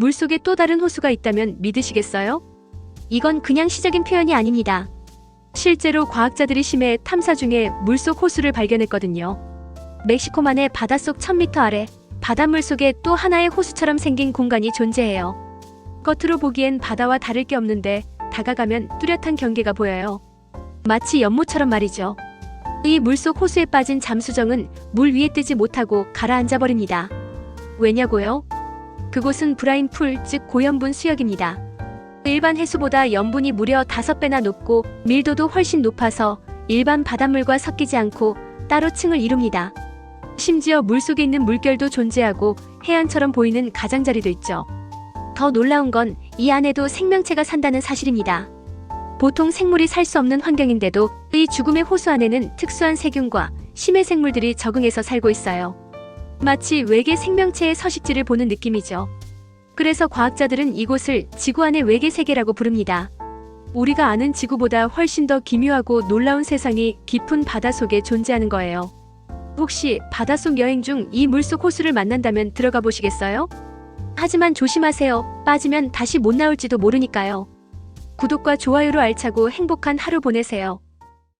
물속에 또 다른 호수가 있다면 믿으시겠어요? 이건 그냥 시적인 표현이 아닙니다. 실제로 과학자들이 심해 탐사 중에 물속 호수를 발견했거든요. 멕시코만의 바닷속 1000m 아래 바닷물 속에 또 하나의 호수처럼 생긴 공간이 존재해요. 겉으로 보기엔 바다와 다를 게 없는데 다가가면 뚜렷한 경계가 보여요. 마치 연못처럼 말이죠. 이 물속 호수에 빠진 잠수정은 물 위에 뜨지 못하고 가라앉아 버립니다. 왜냐고요? 그곳은 브라인 풀, 즉 고염분 수역입니다. 일반 해수보다 염분이 무려 5배나 높고 밀도도 훨씬 높아서 일반 바닷물과 섞이지 않고 따로 층을 이룹니다. 심지어 물속에 있는 물결도 존재하고 해안처럼 보이는 가장자리도 있죠. 더 놀라운 건 이 안에도 생명체가 산다는 사실입니다. 보통 생물이 살 수 없는 환경인데도 이 죽음의 호수 안에는 특수한 세균과 심해 생물들이 적응해서 살고 있어요. 마치 외계 생명체의 서식지를 보는 느낌이죠. 그래서 과학자들은 이곳을 지구 안의 외계 세계라고 부릅니다. 우리가 아는 지구보다 훨씬 더 기묘하고 놀라운 세상이 깊은 바다 속에 존재하는 거예요. 혹시 바닷속 여행 중 이 물속 호수를 만난다면 들어가 보시겠어요? 하지만 조심하세요. 빠지면 다시 못 나올지도 모르니까요. 구독과 좋아요로 알차고 행복한 하루 보내세요.